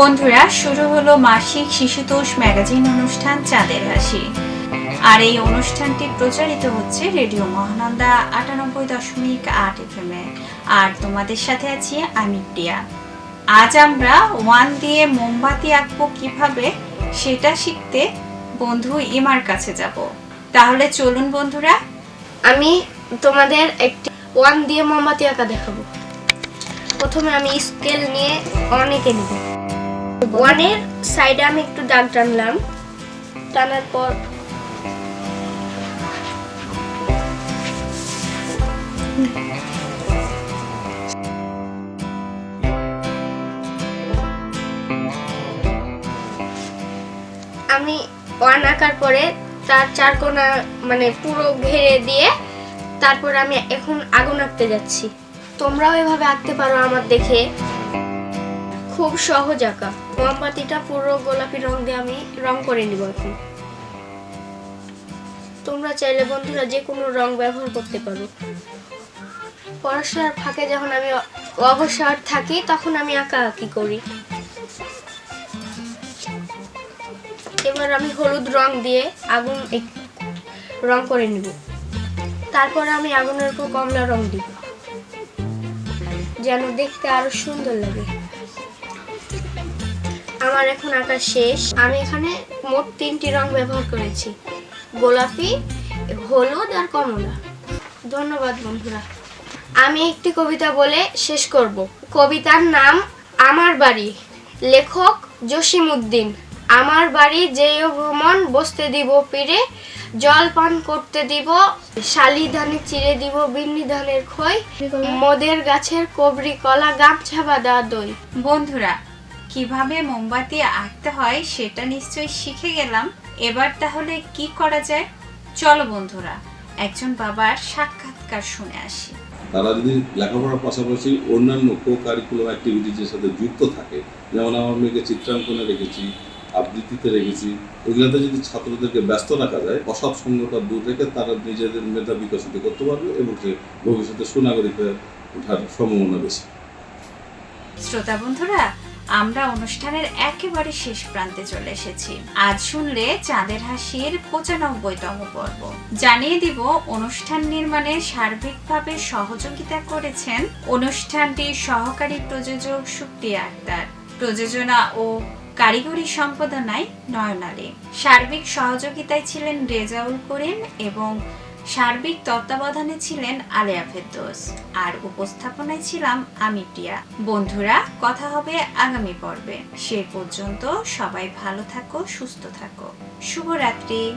বন্ধুরা, শুরু হলো মাসিক শিশুতোষ ম্যাগাজিন অনুষ্ঠান চাঁদের হাসি। আর এই অনুষ্ঠানটি প্রচারিত হচ্ছে রেডিও মহানন্দা আটানব্বই দশমিক আট এফএমে আর তোমাদের সাথে আছি আমি প্রিয়া। আজ আমরা ওয়ান দিয়ে মোমবাতি আঁকবো কীভাবে, সেটা শিখতে বন্ধু ইমার কাছে যাব। তাহলে চলুন বন্ধুরা। আমি তোমাদের একটি ওয়ান দিয়ে মোমবাতি আঁকা দেখাবো। প্রথমে আমি স্কেল নিয়ে অনেকে নিব। ওয়ানের সাইডে আমি একটু দাগ টানলাম। টানার পর আমি ওয়ান আঁকার পরে তার চার কোনা মানে পুরো ঘেরে দিয়ে তারপর আমি এখন আগুন আঁকতে যাচ্ছি। তোমরাও এভাবে আঁকতে পারো আমার দেখে। খুব সহজ আঁকা। মোমবাতিটা পুরো গোলাপি রং দিয়ে আমি রং করে নিব এখন। তোমরা চাইলে বন্ধুরা যে কোনো রং ব্যবহার করতে পারো। পড়াশোনার ফাঁকে যখন আমি অবসর থাকি, তখন আমি আঁকা আঁকি করি। এবার আমি হলুদ রং দিয়ে আগুন রং করে নিব। তারপর আমি আগুনের উপর কমলা রং দিব। যেন দেখতে আরও সুন্দর লাগে। আমার এখন আঁকা শেষ। আমি এখানে মোট তিনটি রং ব্যবহার করেছি। গোলাপি হলুদ আর কমলা। ধন্যবাদ বন্ধুরা। আমি একটি কবিতা বলে শেষ করব। কবিতার নাম আমার বাড়ি। লেখক জসিম উদ্দিন আমার বাড়ি যেও ভ্রমণ বসতে দিব পিড়ে জল পান করতে দিব শালি ধানে চিড়ে দিব বিন্নি ধানের খই মদের গাছের কবরি কলা গামছা বাঁধা দই। বন্ধুরা কীভাবে মোমবাতি আঁকতে হয় সেটা নিশ্চয়ই শিখে গেলাম। এবার তাহলে কি করা যায়? চলো বন্ধুরা একজন বাবার সাক্ষাৎকার শুনে আসি। তারা যদি লেখাপড়ার পাশাপাশি অন্যান্য কো কারিকুলাম অ্যাক্টিভিটিজের সাথে যুক্ত থাকে যেমন আমার মেয়েকে চিত্রাঙ্কনে রেখেছি আবৃত্তিতে রেখেছি এগুলোতে যদি ছাত্রদেরকে ব্যস্ত রাখা যায় অসৎ সঙ্গতা দূর রেখে তারা নিজেদের মেধা বিকশিত করতে পারবে এবং সে ভবিষ্যতে সুনাগরিক হয়ে ওঠার সম্ভাবনা বেশি। শ্রোতা বন্ধুরা আমরা অনুষ্ঠানের একেবারে শেষ প্রান্তে চলে এসেছি। আজ শুনলে চাঁদের হাসির পঁচানব্বইতম পর্ব। জানিয়ে দিব, অনুষ্ঠান নির্মাণে সার্বিকভাবে সহযোগিতা করেছেন অনুষ্ঠানটির সহকারী প্রযোজক সুপ্রিয়া আক্তার। প্রযোজনা ও কারিগরি সম্পাদনায় নয়নালী সার্বিক সহযোগিতায় ছিলেন রেজাউল করিম এবং সার্বিক তত্ত্বাবধানে ছিলেন আলেয়া ফেরদোস। আর উপস্থাপনায় ছিলাম আমি প্রিয়া। বন্ধুরা, কথা হবে আগামী পর্বে। সে পর্যন্ত সবাই ভালো থাকো, সুস্থ থাকো। শুভরাত্রি।